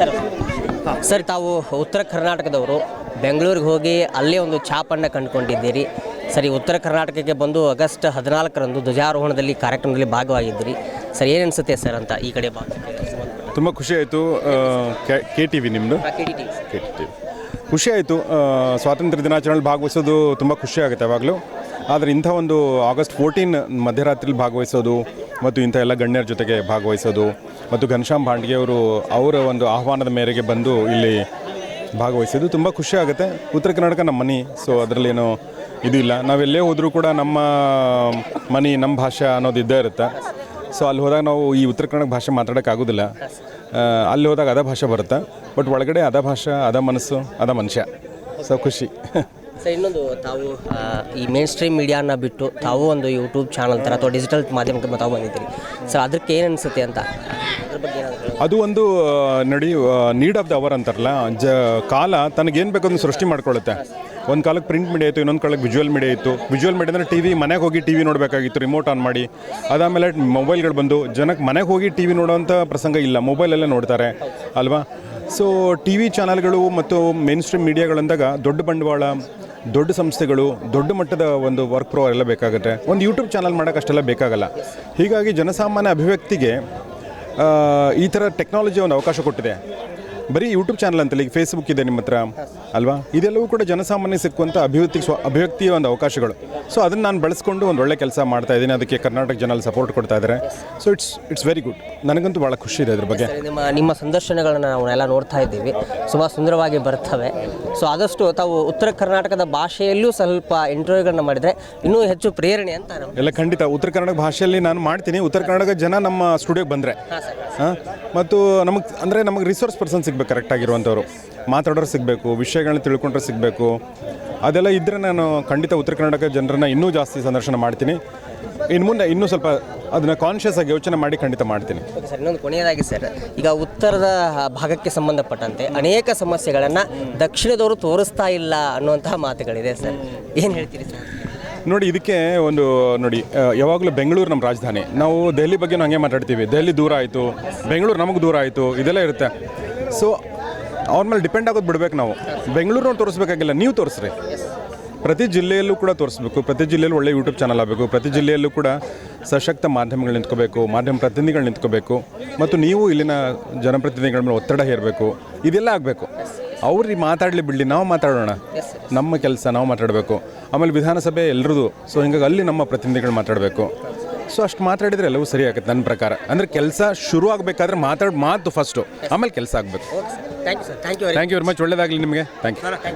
Sir sir ತಾವು ಉತ್ತರ ಕರ್ನಾಟಕದವರು. ಬೆಂಗಳೂರಿಗೆ ಹೋಗಿ ಅಲ್ಲೇ ಒಂದು ಛಾಪನ್ನು ಕಂಡುಕೊಂಡಿದ್ದೀರಿ. ಸರಿ ಉತ್ತರ ಕರ್ನಾಟಕಕ್ಕೆ ಬಂದು ಆಗಸ್ಟ್ ಹದಿನಾಲ್ಕರಂದು ಧ್ವಜಾರೋಹಣದಲ್ಲಿ ಕಾರ್ಯಕ್ರಮದಲ್ಲಿ ಭಾಗವಾಗಿದ್ದೀರಿ. ಸರ್ ಏನು ಅನಿಸುತ್ತೆ ಸರ್ ಅಂತ ಈ ಕಡೆ ಭಾಗ ತುಂಬ ಖುಷಿ ಆಯಿತು ಕೆ ಟಿ ವಿ ನಿಮ್ಮದು ಕೆ ಟಿ ವಿ ಖುಷಿ ಆಯಿತು ಸ್ವಾತಂತ್ರ್ಯ ದಿನಾಚರಣೆಯಲ್ಲಿ ಭಾಗವಹಿಸೋದು ತುಂಬ ಖುಷಿ ಆಗುತ್ತೆ ಯಾವಾಗಲೂ. ಆದರೆ ಇಂಥ ಒಂದು ಆಗಸ್ಟ್ ಫೋರ್ಟೀನ್ ಮಧ್ಯರಾತ್ರಿಲಿ ಭಾಗವಹಿಸೋದು ಮತ್ತು ಇಂಥ ಎಲ್ಲ ಗಣ್ಯರ ಜೊತೆಗೆ ಭಾಗವಹಿಸೋದು ಮತ್ತು ಘನಶ್ಯಾಮ್ ಭಾಂಡ್ಗೆ ಅವರು ಅವರ ಒಂದು ಆಹ್ವಾನದ ಮೇರೆಗೆ ಬಂದು ಇಲ್ಲಿ ಭಾಗವಹಿಸಿದ್ದು ತುಂಬ ಖುಷಿ ಆಗುತ್ತೆ. ಉತ್ತರ ಕರ್ನಾಟಕ ನಮ್ಮ ಮನೆ ಸೊ ಅದರಲ್ಲೇನು ಇದು ಇಲ್ಲ. ನಾವೆಲ್ಲೇ ಹೋದರೂ ಕೂಡ ನಮ್ಮ ಮನೆ, ನಮ್ಮ ಭಾಷೆ ಅನ್ನೋದು ಇದ್ದೇ ಇರುತ್ತೆ. ಸೊ ಅಲ್ಲಿ ಹೋದಾಗ ನಾವು ಈ ಉತ್ತರ ಕನ್ನಡ ಭಾಷೆ ಮಾತಾಡೋಕ್ಕಾಗೋದಿಲ್ಲ ಅಲ್ಲಿ ಹೋದಾಗ ಅದ ಭಾಷೆ ಬರುತ್ತೆ. ಬಟ್ ಒಳಗಡೆ ಅದ ಭಾಷೆ, ಅದ ಮನಸ್ಸು, ಅದ ಮನುಷ್ಯ. ಸೊ ಖುಷಿ. ಸರ್ ಇನ್ನೊಂದು, ತಾವು ಈ ಮೇನ್ ಸ್ಟ್ರೀಮ್ ಮೀಡಿಯಾನ ಬಿಟ್ಟು ತಾವು ಒಂದು ಯೂಟ್ಯೂಬ್ ಚಾನಲ್ ಥರ ಅಥವಾ ಡಿಜಿಟಲ್ ಮಾಧ್ಯಮಕ್ಕೆ ತಾವು ಬಂದಿದ್ದೀರಿ. ಸರ್ ಅದಕ್ಕೆ ಏನು ಅನಿಸುತ್ತೆ ಅಂತ? ಅದು ಒಂದು ನಡಿ ನೀಡ್ ಆಫ್ ದ ಅವರ್ ಅಂತಾರಲ್ಲ, ಜ, ಕಾಲ ತನಗೇನು ಬೇಕು ಅದನ್ನು ಸೃಷ್ಟಿ ಮಾಡ್ಕೊಳ್ಳುತ್ತೆ. ಒಂದು ಕಾಲಕ್ಕೆ ಪ್ರಿಂಟ್ ಮೀಡಿಯಾ ಇತ್ತು, ಇನ್ನೊಂದು ಕಾಲಕ್ಕೆ ವಿಜುವಲ್ ಮೀಡಿಯಾ ಇತ್ತು. ವಿಜುವಲ್ ಮೀಡಿಯಾ ಅಂದರೆ ಟಿ ವಿ ಮನೆಗೆ ಹೋಗಿ ಟಿ ವಿ ನೋಡಬೇಕಾಗಿತ್ತು ರಿಮೋಟ್ ಆನ್ ಮಾಡಿ. ಅದಾದಮೇಲೆ ಮೊಬೈಲ್ಗಳು ಬಂದು ಜನಕ್ಕೆ ಮನೆಗೆ ಹೋಗಿ ಟಿ ವಿ ನೋಡೋವಂಥ ಪ್ರಸಂಗ ಇಲ್ಲ ಮೊಬೈಲಲ್ಲೇ ನೋಡ್ತಾರೆ, ಅಲ್ವಾ? ಸೊ ಟಿ ವಿ ಚಾನಲ್ಗಳು ಮತ್ತು ಮೇನ್ ಸ್ಟ್ರೀಮ್ ಮೀಡಿಯಾಗಳಂದಾಗ ದೊಡ್ಡ ಬಂಡವಾಳ, ದೊಡ್ಡ ಸಂಸ್ಥೆಗಳು, ದೊಡ್ಡ ಮಟ್ಟದ ಒಂದು ವರ್ಕ್ ಪ್ರೋ ಎಲ್ಲ ಬೇಕಾಗುತ್ತೆ. ಒಂದು ಯೂಟ್ಯೂಬ್ ಚಾನಲ್ ಮಾಡೋಕ್ಕಷ್ಟೆಲ್ಲ ಬೇಕಾಗಲ್ಲ. ಹೀಗಾಗಿ ಜನಸಾಮಾನ್ಯ ಅಭಿವ್ಯಕ್ತಿಗೆ ಈ ಥರ ಟೆಕ್ನಾಲಜಿ ಒಂದು ಅವಕಾಶ ಕೊಟ್ಟಿದೆ. ಬರೀ ಯೂಟ್ಯೂಬ್ ಚಾನಲ್ ಅಂತಲ್ಲ ಈಗ ಫೇಸ್ಬುಕ್ ಇದೆ ನಿಮ್ಮ ಹತ್ರ ಅಲ್ವಾ? ಇದೆಲ್ಲವೂ ಕೂಡ ಜನಸಾಮಾನ್ಯ ಸಿಕ್ಕುವಂಥ ಅಭಿವ್ಯಕ್ತಿ ಸ್ವ ಅಭಿವ್ಯಕ್ತಿಯ ಒಂದು ಅವಕಾಶಗಳು. ಸೊ ಅದನ್ನು ನಾನು ಬಳಸ್ಕೊಂಡು ಒಂದು ಒಳ್ಳೆ ಕೆಲಸ ಮಾಡ್ತಾ ಇದ್ದೀನಿ. ಅದಕ್ಕೆ ಕರ್ನಾಟಕ ಜನ ಸಪೋರ್ಟ್ ಕೊಡ್ತಾ ಇದ್ದಾರೆ. So it's it's very good ನನಗಂತೂ ಭಾಳ ಖುಷಿ ಇದೆ ಅದ್ರ ಬಗ್ಗೆ. ನಿಮ್ಮ ನಿಮ್ಮ ಸಂದರ್ಶನಗಳನ್ನು ನಾವೆಲ್ಲ ನೋಡ್ತಾ ಇದ್ದೀವಿ. ಸುಮಾರು ಸುಂದರವಾಗಿ ಬರ್ತವೆ. ಸೊ ಆದಷ್ಟು ತಾವು ಉತ್ತರ ಕರ್ನಾಟಕದ ಭಾಷೆಯಲ್ಲೂ ಸ್ವಲ್ಪ ಇಂಟರ್ವ್ಯೂಗಳನ್ನ ಮಾಡಿದರೆ ಇನ್ನೂ ಹೆಚ್ಚು ಪ್ರೇರಣೆ ಅಂತ ಎಲ್ಲ ಖಂಡಿತ. ಉತ್ತರ ಕನ್ನಡ ಭಾಷೆಯಲ್ಲಿ ನಾನು ಮಾಡ್ತೀನಿ. ಉತ್ತರ ಕನ್ನಡ ಜನ ನಮ್ಮ ಸ್ಟುಡಿಯೋಗೆ ಬಂದರೆ. ಹಾಂ? ಮತ್ತು ನಮಗೆ, ಅಂದರೆ ನಮಗೆ ರಿಸೋರ್ಸ್ ಪರ್ಸನ್ ಸಿಗಬೇಕು ಕರೆಕ್ಟಾಗಿರುವಂಥವ್ರು ಮಾತಾಡೋರು ಸಿಗಬೇಕು ವಿಷಯಗಳನ್ನ ತಿಳ್ಕೊಂಡ್ರೆ ಸಿಗಬೇಕು. ಅದೆಲ್ಲ ಇದ್ದರೆ ನಾನು ಖಂಡಿತ ಉತ್ತರ ಕರ್ನಾಟಕ ಜನರನ್ನ ಇನ್ನೂ ಜಾಸ್ತಿ ಸಂದರ್ಶನ ಮಾಡ್ತೀನಿ. ಇನ್ನು ಮುಂದೆ ಇನ್ನೂ ಸ್ವಲ್ಪ ಅದನ್ನು ಕಾನ್ಷಿಯಸ್ ಆಗಿ ಯೋಚನೆ ಮಾಡಿ ಖಂಡಿತ ಮಾಡ್ತೀನಿ. ಸರ್, ಇನ್ನೊಂದು ಕೊನೆಯದಾಗಿ ಸರ್, ಈಗ ಉತ್ತರದ ಭಾಗಕ್ಕೆ ಸಂಬಂಧಪಟ್ಟಂತೆ ಅನೇಕ ಸಮಸ್ಯೆಗಳನ್ನು ದಕ್ಷಿಣದವರು ತೋರಿಸ್ತಾ ಇಲ್ಲ ಅನ್ನುವಂತಹ ಮಾತುಗಳಿದೆ ಸರ್. ಏನು ಹೇಳ್ತೀರಿ ಸರ್? ನೋಡಿ, ಇದಕ್ಕೆ ಒಂದು, ನೋಡಿ ಯಾವಾಗಲೂ ಬೆಂಗಳೂರು ನಮ್ಮ ರಾಜಧಾನಿ. ನಾವು ದೆಹಲಿ ಬಗ್ಗೆ ಹಂಗೆ ಮಾತಾಡ್ತೀವಿ. ದೆಹಲಿ ದೂರ ಆಯಿತು, ಬೆಂಗಳೂರು ನಮಗೆ ದೂರ ಆಯಿತು, ಇದೆಲ್ಲ ಇರುತ್ತೆ. ಸೊ ಅವ್ರ ಮೇಲೆ ಡಿಪೆಂಡ್ ಆಗೋದು ಬಿಡ್ಬೇಕು ನಾವು. ಬೆಂಗಳೂರನ್ನ ತೋರಿಸ್ಬೇಕಾಗಿಲ್ಲ, ನೀವು ತೋರಿಸ್ರಿ. ಪ್ರತಿ ಜಿಲ್ಲೆಯಲ್ಲೂ ಕೂಡ ತೋರಿಸ್ಬೇಕು. ಪ್ರತಿ ಜಿಲ್ಲೆಯಲ್ಲೂ ಒಳ್ಳೆ ಯೂಟ್ಯೂಬ್ ಚಾನಲ್ ಆಗಬೇಕು. ಪ್ರತಿ ಜಿಲ್ಲೆಯಲ್ಲೂ ಕೂಡ ಸಶಕ್ತ ಮಾಧ್ಯಮಗಳು ನಿಂತ್ಕೋಬೇಕು, ಮಾಧ್ಯಮ ಪ್ರತಿನಿಧಿಗಳು ನಿಂತ್ಕೋಬೇಕು. ಮತ್ತು ನೀವು ಇಲ್ಲಿನ ಜನಪ್ರತಿನಿಧಿಗಳ ಮೇಲೆ ಒತ್ತಡ ಹೇರಬೇಕು. ಇದೆಲ್ಲ ಆಗಬೇಕು. ಅವ್ರಿಗೆ ಮಾತಾಡಲಿ ಬಿಡಲಿ ನಾವು ಮಾತಾಡೋಣ. ನಮ್ಮ ಕೆಲಸ ನಾವು ಮಾತಾಡಬೇಕು. ಆಮೇಲೆ ವಿಧಾನಸಭೆ ಎಲ್ಲರದು ಸೊ ಹಿಂಗಾಗಿ ಅಲ್ಲಿ ನಮ್ಮ ಪ್ರತಿನಿಧಿಗಳು ಮಾತಾಡಬೇಕು. ಸೊ ಅಷ್ಟು ಮಾತಾಡಿದರೆ ಎಲ್ಲವೂ ಸರಿ ಆಗುತ್ತೆ ನನ್ನ ಪ್ರಕಾರ. ಅಂದರೆ ಕೆಲಸ ಶುರು ಆಗಬೇಕಾದ್ರೆ ಮಾತಾಡಿ ಮಾತು ಫಸ್ಟು ಆಮೇಲೆ ಕೆಲಸ ಆಗಬೇಕು. Thank you sir thank you thank you very much ಒಳ್ಳೇದಾಗಲಿ ನಿಮಗೆ. Thank you